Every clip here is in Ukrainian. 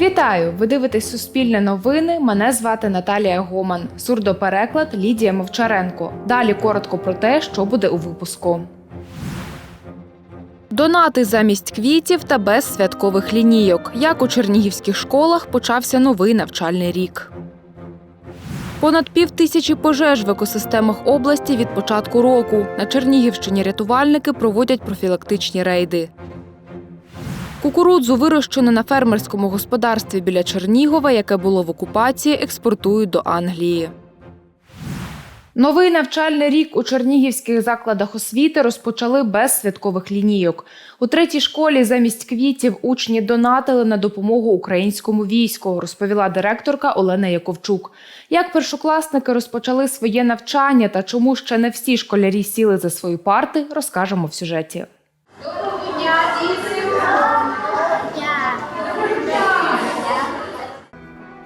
Вітаю! Ви дивитесь Суспільне новини. Мене звати Наталія Гоман. Сурдопереклад Лідія Мовчаренко. Далі коротко про те, що буде у випуску. Донати замість квітів та без святкових лінійок. Як у чернігівських школах почався новий навчальний рік. Понад пів тисячі пожеж в екосистемах області від початку року. На Чернігівщині рятувальники проводять профілактичні рейди. Кукурудзу, вирощену на фермерському господарстві біля Чернігова, яке було в окупації, експортують до Англії. Новий навчальний рік у чернігівських закладах освіти розпочали без святкових лінійок. У третій школі замість квітів учні донатили на допомогу українському війську, розповіла директорка Олена Яковчук. Як першокласники розпочали своє навчання та чому ще не всі школярі сіли за свої парти, розкажемо в сюжеті.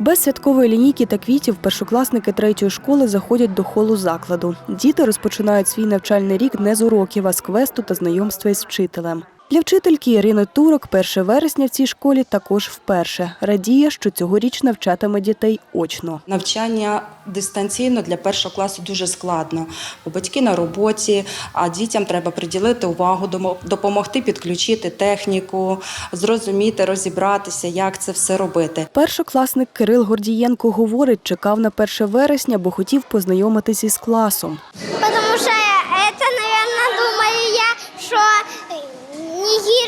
Без святкової лінійки та квітів першокласники третьої школи заходять до холу закладу. Діти розпочинають свій навчальний рік не з уроків, а з квесту та знайомства із вчителем. Для вчительки Ірини Турок 1 вересня в цій школі також вперше. Радіє, що цьогоріч навчатиме дітей очно. Навчання дистанційно для першого класу дуже складно, бо батьки на роботі, а дітям треба приділити увагу, допомогти підключити техніку, зрозуміти, розібратися, як це все робити. Першокласник Кирил Гордієнко говорить, чекав на 1 вересня, бо хотів познайомитись із класом. Потому что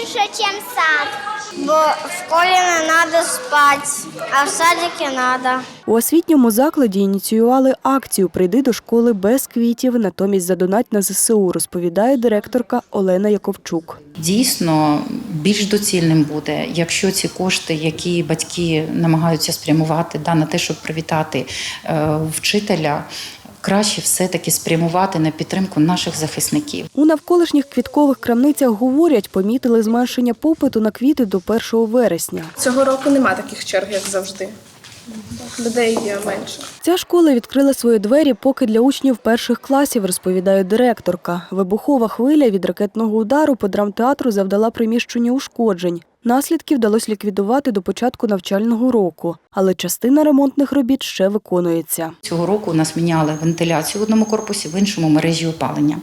гірше, чем сад. Бо в школі не треба спати, а в садике треба. У освітньому закладі ініціювали акцію Прийди до школи без квітів, натомість задонать на ЗСУ, розповідає директорка Олена Яковчук. Дійсно, більш доцільним буде, якщо ці кошти, які батьки намагаються спрямувати да, на те, щоб привітати е, вчителя, краще все-таки спрямувати на підтримку наших захисників. У навколишніх квіткових крамницях говорять, помітили зменшення попиту на квіти до 1 вересня. Цього року нема таких черг, як завжди. Людей є менше. Ця школа відкрила свої двері поки для учнів перших класів, розповідає директорка. Вибухова хвиля від ракетного удару по драмтеатру завдала приміщенню ушкоджень. Наслідки вдалося ліквідувати до початку навчального року, але частина ремонтних робіт ще виконується. Цього року у нас міняли вентиляцію в одному корпусі, в іншому мережі опалення.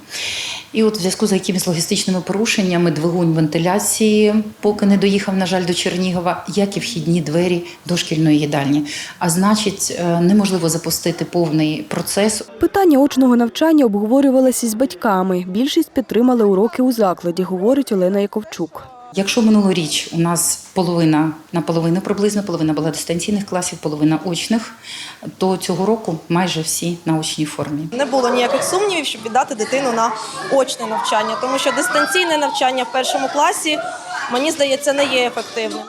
І от в зв'язку з якимись логістичними порушеннями двигун вентиляції поки не доїхав, на жаль, до Чернігова, як і вхідні двері до шкільної їдальні. А значить, е, неможливо запустити повний процес Питання очного навчання обговорювалися із батьками. Більшість підтримали уроки у закладі, говорить Олена Яковчук. Якщо минулоріч у нас половина на половину приблизно, половина була дистанційних класів, половина очних, то цього року майже всі на очній формі. Не було ніяких сумнівів, щоб віддати дитину на очне навчання, тому що дистанційне навчання в першому класі, мені здається, не є ефективним.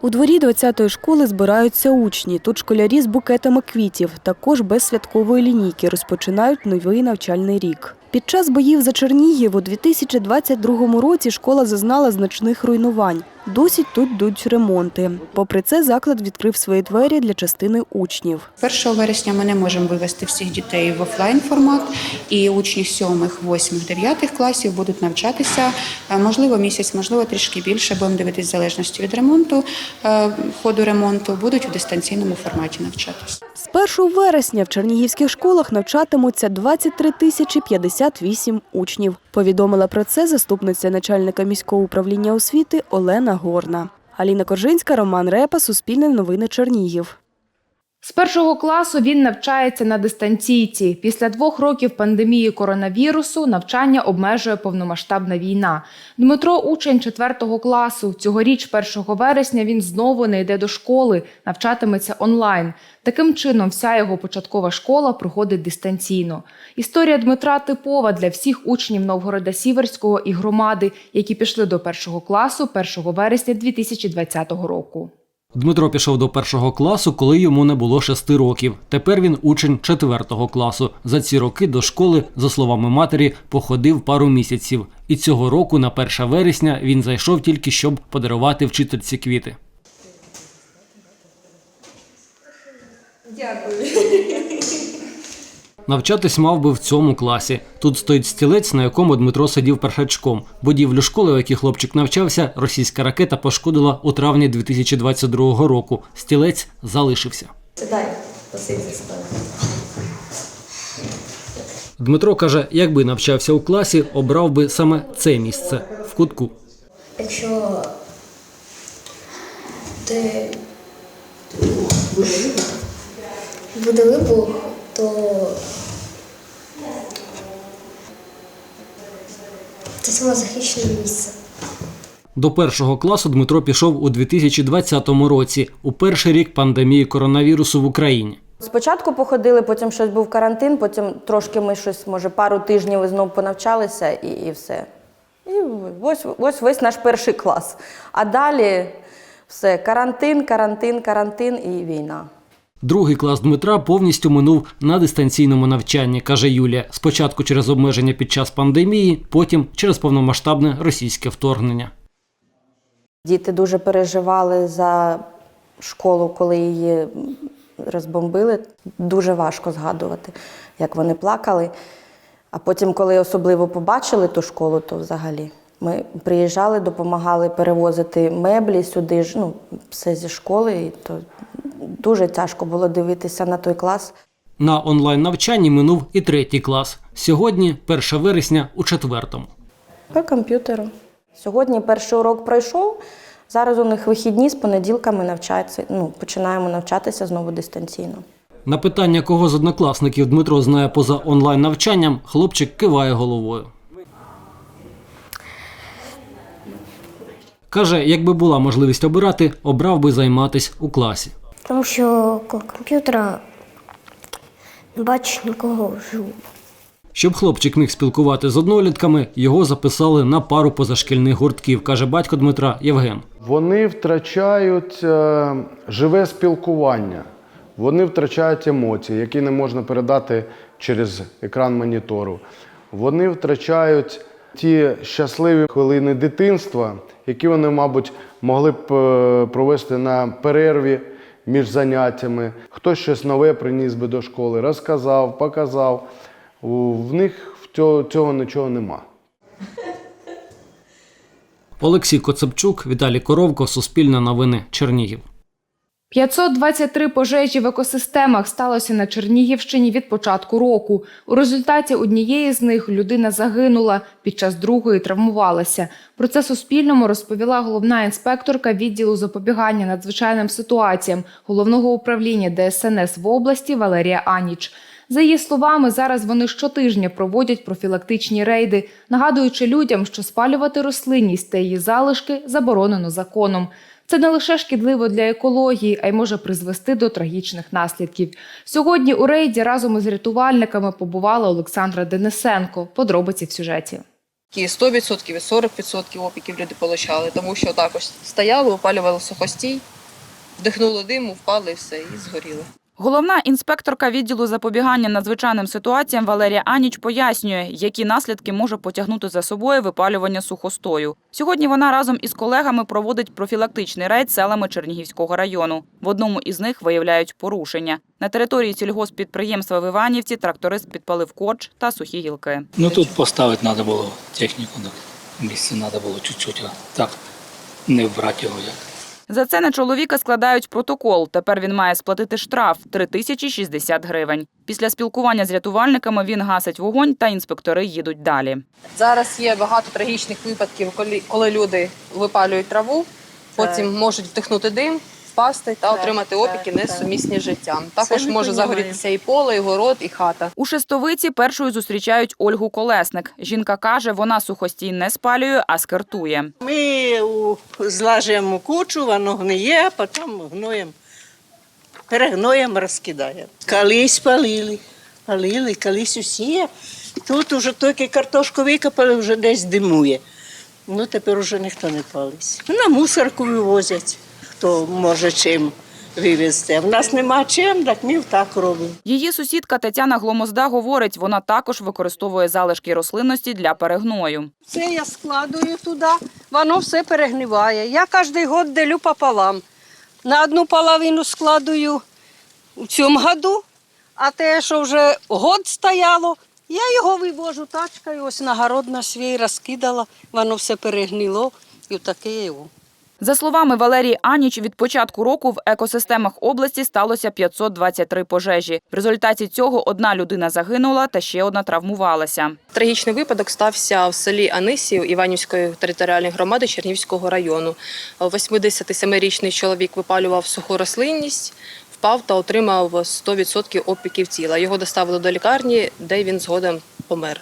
У дворі 20-ї школи збираються учні. Тут школярі з букетами квітів, також без святкової лінійки, розпочинають новий навчальний рік. Під час боїв за Чернігів у 2022 році школа зазнала значних руйнувань. Досі тут йдуть ремонти. Попри це, заклад відкрив свої двері для частини учнів. 1 вересня ми не можемо вивести всіх дітей в офлайн формат, і учні 7, 8, 9 класів будуть навчатися. е, Можливо, місяць, можливо, трішки більше. Будемо дивитись в залежності від ремонту, е, ходу ремонту, будуть у дистанційному форматі навчатися. З 1 вересня в чернігівських школах навчатимуться 23 тисячі 58 учнів. Повідомила про це заступниця начальника міського управління освіти Олена Горна. Аліна Коржинська, Роман Репа, Суспільне новини Чернігів. З першого класу він навчається на дистанційці. Після двох років пандемії коронавірусу навчання обмежує повномасштабна війна. Дмитро учень четвертого класу. Цьогоріч, 1 вересня, він знову не йде до школи, навчатиметься онлайн. Таким чином, вся його початкова школа проходить дистанційно. Історія Дмитра типова для всіх учнів Новгорода Сіверського і громади, які пішли до першого класу 1 вересня 2020 року. Дмитро пішов до першого класу, коли йому не було шести років. Тепер він учень четвертого класу. За ці роки до школи, за словами матері, походив пару місяців. І цього року, на 1 вересня, він зайшов тільки щоб подарувати вчительці квіти. Навчатись мав би в цьому класі. Тут стоїть стілець, на якому Дмитро сидів першачком. Будівлю школи, в якій хлопчик навчався, російська ракета пошкодила у травні 2022 року. Стілець залишився. Дмитро каже, якби навчався у класі, обрав би саме це місце в кутку. Якщо ти буде вибух, саме захищене місце. До першого класу Дмитро пішов у 2020 році, у перший рік пандемії коронавірусу в Україні. Спочатку походили, потім щось був карантин, потім трошки ми щось, може, пару тижнів знову понавчалися і, і все. І ось, ось весь наш перший клас. А далі все, карантин, карантин, карантин і війна. Другий клас Дмитра повністю минув на дистанційному навчанні, каже Юлія. Спочатку через обмеження під час пандемії, потім через повномасштабне російське вторгнення. Діти дуже переживали за школу, коли її розбомбили. Дуже важко згадувати, як вони плакали. А потім, коли особливо побачили ту школу, то взагалі ми приїжджали, допомагали перевозити меблі сюди ж, ну, все зі школи. І то дуже тяжко було дивитися на той клас. На онлайн навчанні минув і третій клас. Сьогодні, 1 вересня, у четвертому. По комп'ютеру. Сьогодні перший урок пройшов. Зараз у них вихідні з понеділка ми навчаються, ну, починаємо навчатися знову дистанційно. На питання, кого з однокласників Дмитро знає поза онлайн навчанням, хлопчик киває головою. Каже, якби була можливість обирати, обрав би займатись у класі. Тому що коло комп'ютера не бачиш нікого вживу. Щоб хлопчик міг спілкувати з однолітками, його записали на пару позашкільних гуртків, каже батько Дмитра Євген. Вони втрачають е, живе спілкування, вони втрачають емоції, які не можна передати через екран монітору. Вони втрачають ті щасливі хвилини дитинства, які вони, мабуть, могли б е, провести на перерві між заняттями. Хтось щось нове приніс би до школи, розказав, показав. В них цього нічого нема. Олексій Коцепчук, Віталій Коровко, Суспільне новини, Чернігів. 523 пожежі в екосистемах сталося на Чернігівщині від початку року. У результаті однієї з них людина загинула, під час другої травмувалася. Про це Суспільному розповіла головна інспекторка відділу запобігання надзвичайним ситуаціям головного управління ДСНС в області Валерія Аніч. За її словами, зараз вони щотижня проводять профілактичні рейди, нагадуючи людям, що спалювати рослинність та її залишки заборонено законом. Це не лише шкідливо для екології, а й може призвести до трагічних наслідків. Сьогодні у рейді разом із рятувальниками побувала Олександра Денисенко. Подробиці в сюжеті. І 100% і 40% опіків люди отримали, тому що також стояли, опалювали сухостій, вдихнули диму, впали і все, і згоріли. Головна інспекторка відділу запобігання надзвичайним ситуаціям Валерія Аніч пояснює, які наслідки може потягнути за собою випалювання сухостою. Сьогодні вона разом із колегами проводить профілактичний рейд селами Чернігівського району. В одному із них виявляють порушення. На території сільгоспідприємства в Іванівці тракторист підпалив корч та сухі гілки. Ну тут поставити треба було техніку, так місце треба було чуть-чуть, так не вбрати його як. За це на чоловіка складають протокол. Тепер він має сплатити штраф 3060 гривень. Після спілкування з рятувальниками він гасить вогонь та інспектори їдуть далі. Зараз є багато трагічних випадків, коли, коли люди випалюють траву, потім можуть вдихнути дим, впасти та отримати опіки несумісні з життям. Також може загорітися і поле, і город, і хата. У Шестовиці першою зустрічають Ольгу Колесник. Жінка каже, вона сухостій не спалює, а скартує. Ми злажуємо кучу, воно гниє, а потім гноєм, перегноєм розкидаємо. Колись палили, палили, колись усі. Тут уже тільки картошку викопали, вже десь димує. Ну, тепер уже ніхто не палить. На мусорку вивозять, хто може чим вивезти. В нас нема чим, так ми так робимо. Її сусідка Тетяна Гломозда говорить, вона також використовує залишки рослинності для перегною. Це я складую туди, воно все перегниває. Я кожен год делю пополам. На одну половину складую у цьому году, А те, що вже год стояло, я його вивожу тачкою, ось на город на свій розкидала, воно все перегнило і таке його. За словами Валерії Аніч, від початку року в екосистемах області сталося 523 пожежі. В результаті цього одна людина загинула та ще одна травмувалася. Трагічний випадок стався в селі Анисів Іванівської територіальної громади Чернівського району. 87-річний чоловік випалював суху рослинність, впав та отримав 100% опіків тіла. Його доставили до лікарні, де він згодом помер.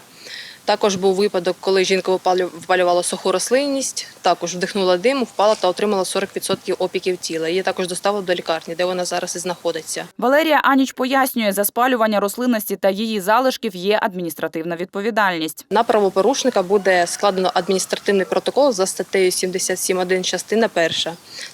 Також був випадок, коли жінка випалю- випалювала суху рослинність, також вдихнула дим, впала та отримала 40% опіків тіла. Її також доставили до лікарні, де вона зараз і знаходиться. Валерія Аніч пояснює, за спалювання рослинності та її залишків є адміністративна відповідальність. На правопорушника буде складено адміністративний протокол за статтею 77.1 частина 1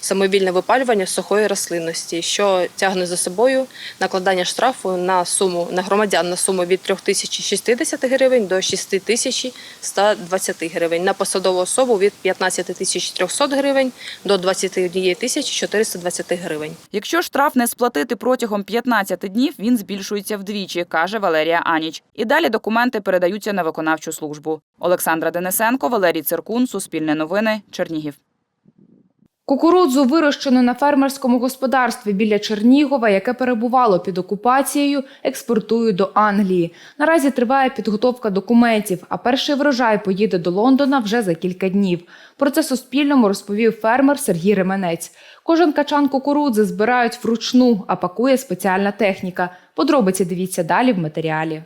самовільне випалювання сухої рослинності, що тягне за собою накладання штрафу на суму на громадян на суму від 3060 гривень до 6120 гривень, на посадову особу від 15300 гривень до 21420 гривень. Якщо штраф не сплатити протягом 15 днів, він збільшується вдвічі, каже Валерія Аніч. І далі документи передаються на виконавчу службу. Олександра Денисенко, Валерій Циркун, Суспільне новини, Чернігів. Кукурудзу вирощену на фермерському господарстві біля Чернігова, яке перебувало під окупацією, експортують до Англії. Наразі триває підготовка документів, а перший врожай поїде до Лондона вже за кілька днів. Про це Суспільному розповів фермер Сергій Ременець. Кожен качан кукурудзи збирають вручну, а пакує спеціальна техніка. Подробиці дивіться далі в матеріалі.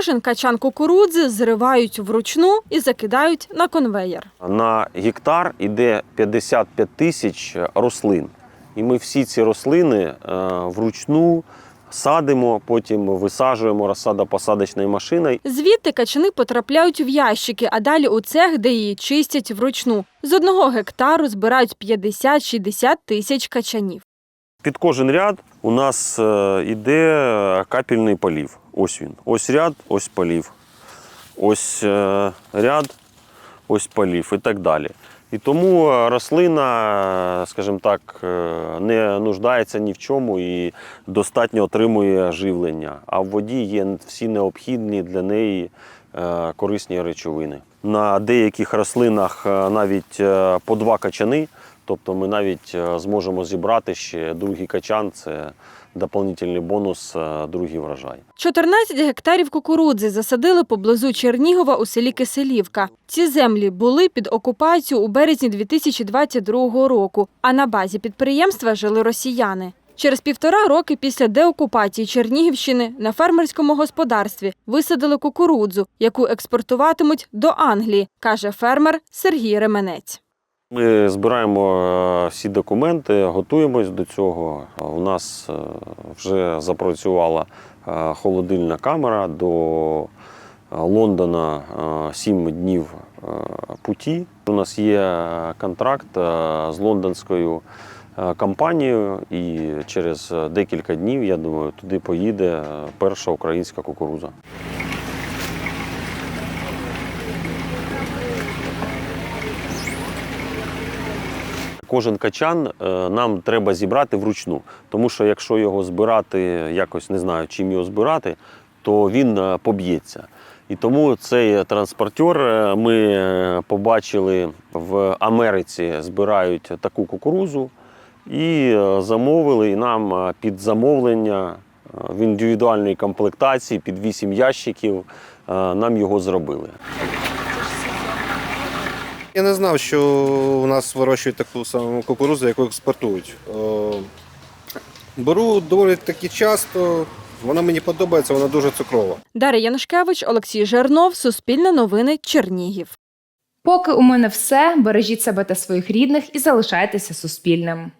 Кожен качан кукурудзи зривають вручну і закидають на конвеєр. На гектар іде 55 тисяч рослин. І ми всі ці рослини е, вручну садимо, потім висаджуємо розсадо-посадочною машиною. Звідти качани потрапляють в ящики, а далі у цех, де її чистять вручну. З одного гектару збирають 50-60 тисяч качанів. Під кожен ряд у нас е, іде капельний полів. Ось він. Ось ряд, ось полів. Ось е, ряд, ось полів і так далі. І тому е, рослина, е, скажімо так, не нуждається ні в чому і достатньо отримує живлення. А в воді є всі необхідні для неї корисні речовини. На деяких рослинах навіть по два качани. Тобто ми навіть е, зможемо зібрати ще другий качан, це доповнительний бонус, е, другий врожай. 14 гектарів кукурудзи засадили поблизу Чернігова у селі Киселівка. Ці землі були під окупацією у березні 2022 року, а на базі підприємства жили росіяни. Через півтора роки після деокупації Чернігівщини на фермерському господарстві висадили кукурудзу, яку експортуватимуть до Англії, каже фермер Сергій Ременець. Ми збираємо е, всі документи, готуємось до цього. У нас е, вже запрацювала е, холодильна камера до Лондона 7 днів путі. У нас є контракт з лондонською компанією, і через декілька днів, я думаю, туди поїде перша українська кукуруза. Кожен качан е, нам треба зібрати вручну, тому що якщо його збирати, якось не знаю, чим його збирати, то він е, поб'ється. І тому цей транспортер е, ми побачили в Америці, збирають таку кукурузу і замовили і нам під замовлення в індивідуальній комплектації під 8 ящиків нам його зробили. Я не знав, що у нас вирощують таку саму кукурузу, яку експортують. Е, Беру доволі таки часто, вона мені подобається, вона дуже цукрова. Дар'я Янушкевич, Олексій Жернов, Суспільне новини, Чернігів. Поки у мене все. Бережіть себе та своїх рідних і залишайтеся суспільним.